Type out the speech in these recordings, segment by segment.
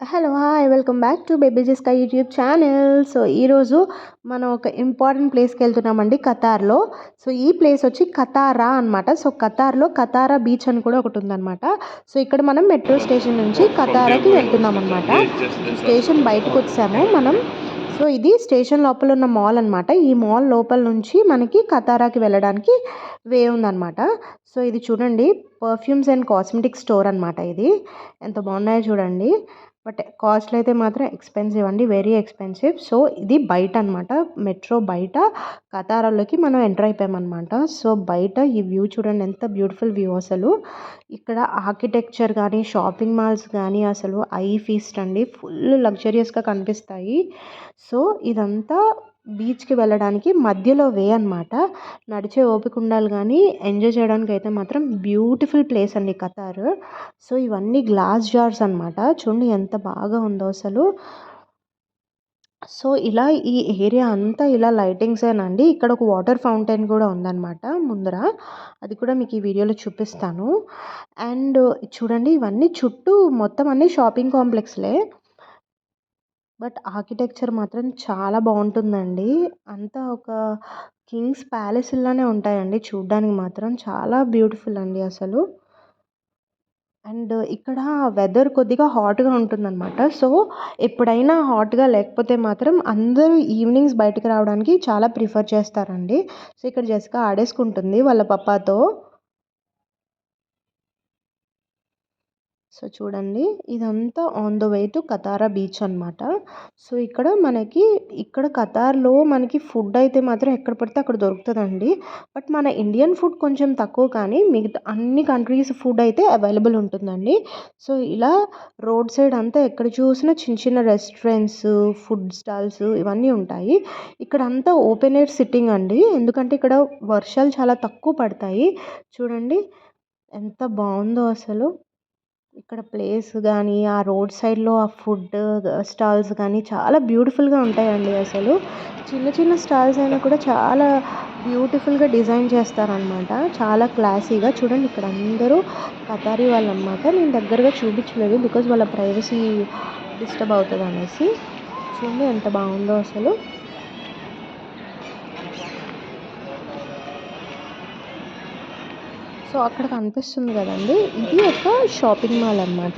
Hello hi welcome back to baby Jessica YouTube channel so ఈరోజు మనం ఒక important ప్లేస్కి వెళ్తున్నామండి కతార్లో సో ఈ ప్లేస్ వచ్చి కతారా అనమాట సో కతార్లో కతారా బీచ్ అని కూడా ఒకటి ఉందన్నమాట. సో ఇక్కడ మనం మెట్రో స్టేషన్ నుంచి కతారాకి వెళ్తున్నాం అనమాట స్టేషన్ బయటకు వచ్చాము మనం. సో ఇది స్టేషన్ లోపల ఉన్న మాల్ అనమాట ఈ మాల్ లోపల నుంచి మనకి కతారాకి వెళ్ళడానికి వే ఉందన్నమాట. సో ఇది చూడండి పర్ఫ్యూమ్స్ అండ్ కాస్మెటిక్ స్టోర్ అనమాట ఇది. ఎంత బాగున్నాయో చూడండి. బట్ కాస్ట్ అయితే మాత్రం ఎక్స్పెన్సివ్ అండి వెరీ ఎక్స్పెన్సివ్. సో ఇది బయట అనమాట మెట్రో బయట కతారాలోకి మనం ఎంటర్ అయిపోయామన్నమాట. సో బయట ఈ వ్యూ చూడండి ఎంత బ్యూటిఫుల్ వ్యూ అసలు. ఇక్కడ ఆర్కిటెక్చర్ కానీ షాపింగ్ మాల్స్ కానీ అసలు ఐ ఫీస్ట్ అండి ఫుల్ లగ్జరియస్గా కనిపిస్తాయి. సో ఇదంతా బీచ్కి వెళ్ళడానికి మధ్యలో వే అనమాట నడిచే ఓపిక ఉండాలి కానీ ఎంజాయ్ చేయడానికి అయితే మాత్రం బ్యూటిఫుల్ ప్లేస్ అండి కతార్ సో ఇవన్నీ గ్లాస్ జార్స్ అనమాట చూడండి ఎంత బాగా ఉందో అసలు. సో ఇలా ఈ ఏరియా అంతా ఇలా లైటింగ్సేనండి ఇక్కడ ఒక వాటర్ ఫౌంటైన్ కూడా ఉందన్నమాట ముందర. అది కూడా మీకు ఈ వీడియోలో చూపిస్తాను. అండ్ చూడండి ఇవన్నీ చుట్టూ మొత్తం అన్ని షాపింగ్ కాంప్లెక్స్లే. బట్ ఆర్కిటెక్చర్ మాత్రం చాలా బాగుంటుందండి. అంతా ఒక కింగ్స్ ప్యాలెస్లానే ఉంటాయండి. చూడ్డానికి మాత్రం చాలా బ్యూటిఫుల్ అండి అసలు. అండ్ ఇక్కడ వెదర్ కొద్దిగా హాట్గా ఉంటుందన్నమాట. సో ఎప్పుడైనా హాట్గా లేకపోతే మాత్రం అందరూ ఈవినింగ్స్ బయటకు రావడానికి చాలా ప్రిఫర్ చేస్తారండి. సో ఇక్కడ జెసికా ఆడేసుకుంటుంది వాళ్ళ పప్పాతో. సో చూడండి ఇదంతా on the way to Katara beach అనమాట సో ఇక్కడ మనకి ఇక్కడ కతార్లో మనకి ఫుడ్ అయితే మాత్రం ఎక్కడ పడితే అక్కడ దొరుకుతుందండి. బట్ మన ఇండియన్ ఫుడ్ కొంచెం తక్కువ కానీ మిగతా అన్ని కంట్రీస్ ఫుడ్ అయితే అవైలబుల్ ఉంటుందండి. సో ఇలా రోడ్ సైడ్ అంతా ఎక్కడ చూసినా చిన్న చిన్న రెస్టారెంట్స్ ఫుడ్ స్టాల్స్ ఇవన్నీ ఉంటాయి. ఇక్కడ అంతా ఓపెన్ ఎయిర్ సిట్టింగ్ అండి. ఎందుకంటే ఇక్కడ వర్షాలు చాలా తక్కువ పడతాయి. చూడండి ఎంత బాగుందో అసలు. ఇక్కడ ప్లేస్ కానీ ఆ రోడ్ సైడ్లో ఆ ఫుడ్ స్టాల్స్ కానీ చాలా బ్యూటిఫుల్గా ఉంటాయండి అసలు. చిన్న చిన్న స్టాల్స్ అయినా కూడా చాలా బ్యూటిఫుల్గా డిజైన్ చేస్తారనమాట చాలా క్లాసీగా చూడండి ఇక్కడ అందరూ కతారీ వాళ్ళు అనమాట నేను దగ్గరగా చూపించలేదు బికాజ్ వాళ్ళ ప్రైవసీ డిస్టర్బ్ అవుతుంది అనేసి చూడండి ఎంత బాగుందో అసలు. సో అక్కడ కనిపిస్తుంది కదండి. ఇది ఒక షాపింగ్ మాల్ అనమాట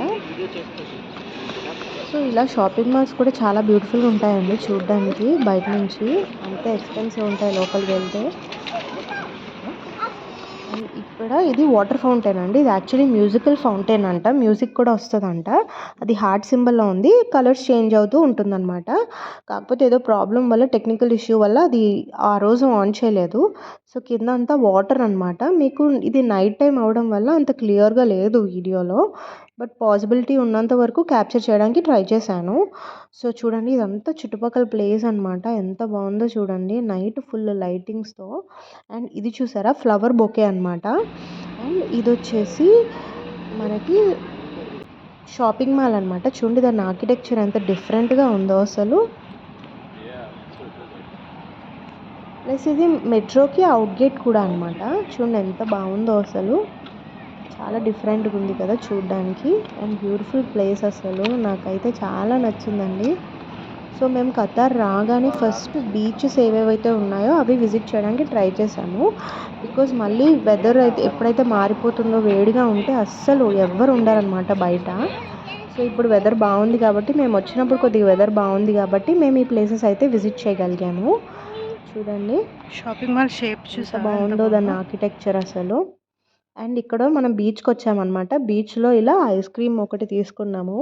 సో ఇలా షాపింగ్ మాల్స్ కూడా చాలా బ్యూటిఫుల్గా ఉంటాయండి చూడడానికి బయట నుంచి. అంత ఎక్స్పెన్సివ్ ఉంటాయి లోపలికి వెళ్తే. ఇక్కడ ఇది వాటర్ ఫౌంటైన్ అండి. ఇది యాక్చువల్లీ మ్యూజికల్ ఫౌంటైన్ అంట. మ్యూజిక్ కూడా వస్తుందంట. అది హార్ట్ సింబల్లో ఉంది. కలర్స్ చేంజ్ అవుతూ ఉంటుందన్నమాట. కాకపోతే ఏదో ప్రాబ్లం వల్ల టెక్నికల్ ఇష్యూ వల్ల అది ఆ రోజు ఆన్ చేయలేదు. సో కింద అంతా వాటర్ అనమాట మీకు ఇది నైట్ టైం అవడం వల్ల అంత క్లియర్గా లేదు వీడియోలో. బట్ పాసిబిలిటీ ఉన్నంత వరకు క్యాప్చర్ చేయడానికి ట్రై చేశాను. సో చూడండి ఇదంతా చుట్టుపక్కల ప్లేస్ అనమాట ఎంత బాగుందో చూడండి. నైట్ ఫుల్ లైటింగ్స్తో అండ్ ఇది చూసారా? ఫ్లవర్ బొకే అనమాట అండ్ ఇది వచ్చేసి మనకి షాపింగ్ మాల్ అనమాట చూడండి దాని ఆర్కిటెక్చర్ ఎంత డిఫరెంట్గా ఉందో అసలు. ప్లస్ ఇది మెట్రోకి అవుట్ గేట్ కూడా అనమాట చూడండి ఎంత బాగుందో అసలు. చాలా డిఫరెంట్గా ఉంది కదా చూడడానికి. అండ్ బ్యూటిఫుల్ ప్లేస్ అసలు. నాకైతే చాలా నచ్చిందండి. సో మేము ఖతార్ రాగానే ఫస్ట్ బీచెస్ ఏవేవైతే ఉన్నాయో అవి విజిట్ చేయడానికి ట్రై చేశాము. బికాజ్ మళ్ళీ వెదర్ అయితే ఎప్పుడైతే మారిపోతుందో వేడిగా ఉంటే అస్సలు ఎవ్వరు ఉండరనమాట బయట. సో ఇప్పుడు వెదర్ బాగుంది కాబట్టి మేము వచ్చినప్పుడు కొద్దిగా వెదర్ బాగుంది కాబట్టి మేము ఈ ప్లేసెస్ అయితే విజిట్ చేయగలిగాము. చూడండి. షాపింగ్ మాల్ షేప్ చూసా బాగుందో దాని ఆర్కిటెక్చర్ అసలు. అండ్ ఇక్కడ మనం బీచ్కి వచ్చామన్నమాట బీచ్లో ఇలా ఐస్ క్రీమ్ ఒకటి తీసుకున్నాము.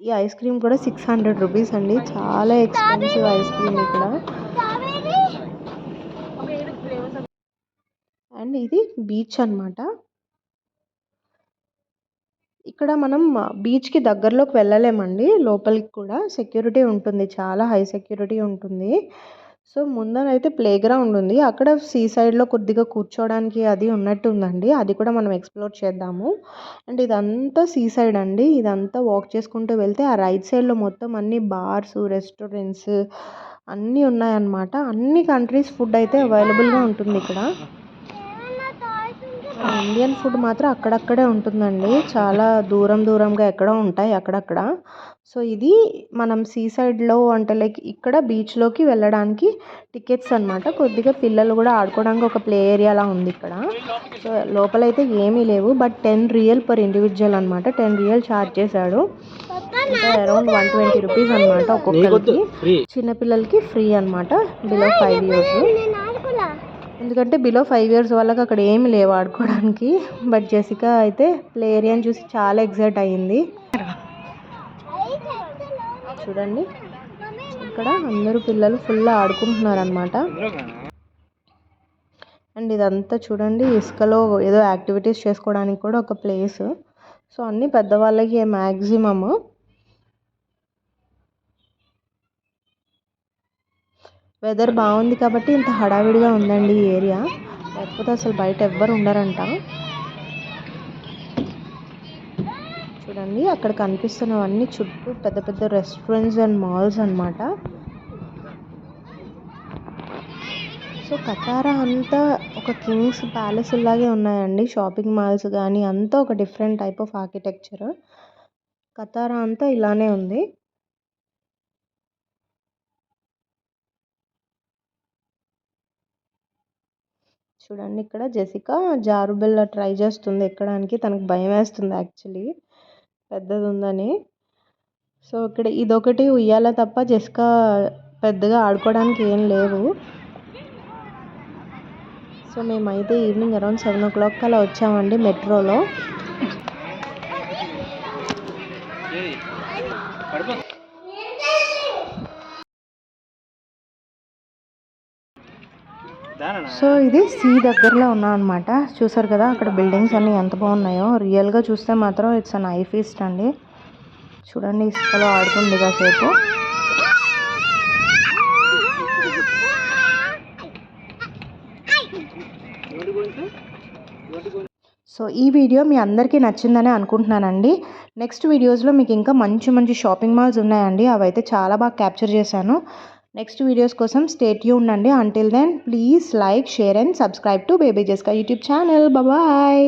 ఈ ఐస్ క్రీమ్ కూడా సిక్స్ హండ్రెడ్ రూపీస్ అండి. చాలా ఎక్స్పెన్సివ్ ఐస్ క్రీమ్ ఇక్కడ. అండ్ ఇది బీచ్ అనమాట ఇక్కడ మనం బీచ్కి దగ్గరలోకి వెళ్ళలేమండి. లోపలికి కూడా సెక్యూరిటీ ఉంటుంది. చాలా హై సెక్యూరిటీ ఉంటుంది. సో ముందరైతే ప్లే గ్రౌండ్ ఉంది. అక్కడ సీ సైడ్లో కొద్దిగా కూర్చోవడానికి అది ఉన్నట్టు ఉందండి అది కూడా మనం ఎక్స్ప్లోర్ చేద్దాము. అండ్ ఇదంతా సీ సైడ్ అండి. ఇదంతా వాక్ చేసుకుంటూ వెళ్తే ఆ రైట్ సైడ్లో మొత్తం అన్ని బార్స్ రెస్టారెంట్స్ అన్నీ ఉన్నాయన్నమాట. అన్ని కంట్రీస్ ఫుడ్ అయితే అవైలబుల్గా ఉంటుంది ఇక్కడ. ఇండియన్ ఫుడ్ మాత్రం అక్కడక్కడే ఉంటుందండి. చాలా దూరం దూరంగా ఎక్కడో ఉంటాయి అక్కడక్కడ. సో ఇది మనం సీ సైడ్లో అంటే లైక్ ఇక్కడ బీచ్లోకి వెళ్ళడానికి టికెట్స్ అనమాట కొద్దిగా పిల్లలు కూడా ఆడుకోవడానికి ఒక ప్లే ఏరియాలా ఉంది ఇక్కడ. సో లోపలైతే ఏమీ లేవు. But ten riyal per individual అనమాట టెన్ రియల్ ఛార్జ్ చేశాడు. అంటే అరౌండ్ వన్ ట్వంటీ రూపీస్ అనమాట ఒక్కొక్కరికి. చిన్నపిల్లలకి ఫ్రీ అనమాట బిలో ఫైవ్ ఇయర్స్. ఎందుకంటే బిలో ఫైవ్ ఇయర్స్ వాళ్ళకి అక్కడ ఏమి లేవు ఆడుకోవడానికి. బట్ జెసికా అయితే ప్లే ఏరియాని చూసి చాలా ఎగ్జైట్ అయ్యింది. చూడండి. ఇక్కడ అందరూ పిల్లలు ఫుల్ ఆడుకుంటున్నారు అనమాట అండ్ ఇదంతా చూడండి ఇసుకలో ఏదో యాక్టివిటీస్ చేసుకోవడానికి కూడా ఒక ప్లేస్. సో అన్నీ పెద్దవాళ్ళకి మ్యాక్సిమమ్ వెదర్ బాగుంది కాబట్టి ఇంత హడావిడిగా ఉందండి ఈ ఏరియా. లేకపోతే అసలు బయట ఎవ్వరు ఉండరంట. చూడండి అక్కడ కనిపిస్తున్నవన్నీ చుట్టూ పెద్ద పెద్ద రెస్టారెంట్స్ అండ్ మాల్స్ అన్నమాట. సో కతారా అంతా ఒక కింగ్స్ ప్యాలెస్ లాగే ఉన్నాయండి. షాపింగ్ మాల్స్ కానీ అంతా ఒక different type of architecture. Katara అంతా ఇలానే ఉంది. చూడండి ఇక్కడ జెసికా జారుబిల్ల ట్రై చేస్తుంది ఎక్కడానికి. తనకు భయం వేస్తుంది యాక్చువల్లీ. పెద్దది ఉందని సో ఇక్కడ ఇదొకటి ఉయ్యాల తప్ప జెసికా పెద్దగా ఆడుకోవడానికి ఏం లేవు. సో మేమైతే evening around seven o'clock అలా వచ్చామండి మెట్రోలో. సో ఇది సీ దగ్గరలో ఉన్నాం అనమాట చూసారు కదా అక్కడ బిల్డింగ్స్ అన్నీ ఎంత బాగున్నాయో. రియల్గా చూస్తే మాత్రం ఇట్స్ అన్ ఐఫీస్ట్ అండి. చూడండి ఇసుకలో ఆడుతుంది కాసేపు. సో ఈ వీడియో మీ అందరికీ నచ్చిందని అనుకుంటున్నానండి. నెక్స్ట్ వీడియోస్లో మీకు ఇంకా మంచి మంచి షాపింగ్ మాల్స్ ఉన్నాయండి. అవైతే చాలా బాగా క్యాప్చర్ చేశాను. నెక్స్ట్ వీడియోస్ కోసం స్టేట్ యూ ఉండండి until then please like share and subscribe to baby Jessica YouTube channel bye